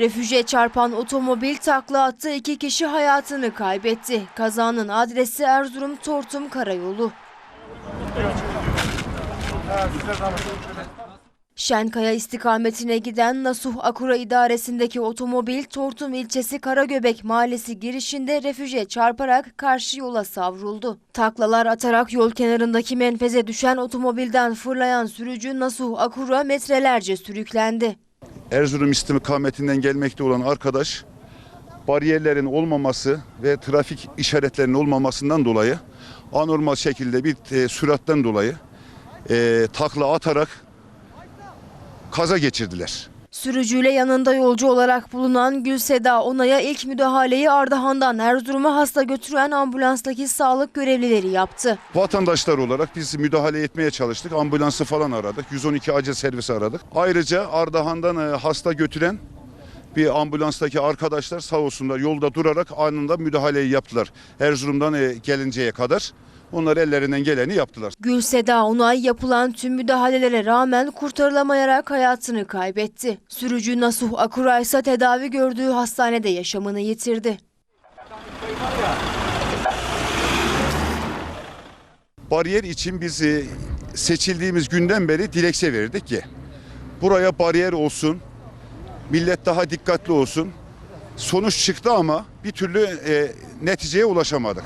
Refüje çarpan otomobil takla attı iki kişi hayatını kaybetti. Kazanın adresi Erzurum Tortum Karayolu. Şenkaya istikametine giden Nasuh Akura idaresindeki otomobil Tortum ilçesi Karagöbek mahallesi girişinde refüje çarparak karşı yola savruldu. Taklalar atarak yol kenarındaki menfeze düşen otomobilden fırlayan sürücü Nasuh Akura metrelerce sürüklendi. Erzurum istikametinden gelmekte olan arkadaş bariyerlerin olmaması ve trafik işaretlerinin olmamasından dolayı anormal şekilde bir e, süratten dolayı e, takla atarak kaza geçirdiler. Sürücüyle yanında yolcu olarak bulunan Gülseda Onay'a ilk müdahaleyi Ardahan'dan Erzurum'a hasta götüren ambulanstaki sağlık görevlileri yaptı. Vatandaşlar olarak biz müdahale etmeye çalıştık. Ambulansı falan aradık. 112 acil servisi aradık. Ayrıca Ardahan'dan e, hasta götüren bir ambulanstaki arkadaşlar sağ olsunlar yolda durarak anında müdahaleyi yaptılar. Erzurum'dan e, gelinceye kadar onlar ellerinden geleni yaptılar. Gülseda Onay yapılan tüm müdahalelere rağmen kurtarılamayarak hayatını kaybetti. Sürücü Nasuh Akura ise tedavi gördüğü hastanede yaşamını yitirdi. Bariyer için biz e, seçildiğimiz günden beri dilekçe verdik ki buraya bariyer olsun, millet daha dikkatli olsun. Sonuç çıktı ama bir türlü e, neticeye ulaşamadık.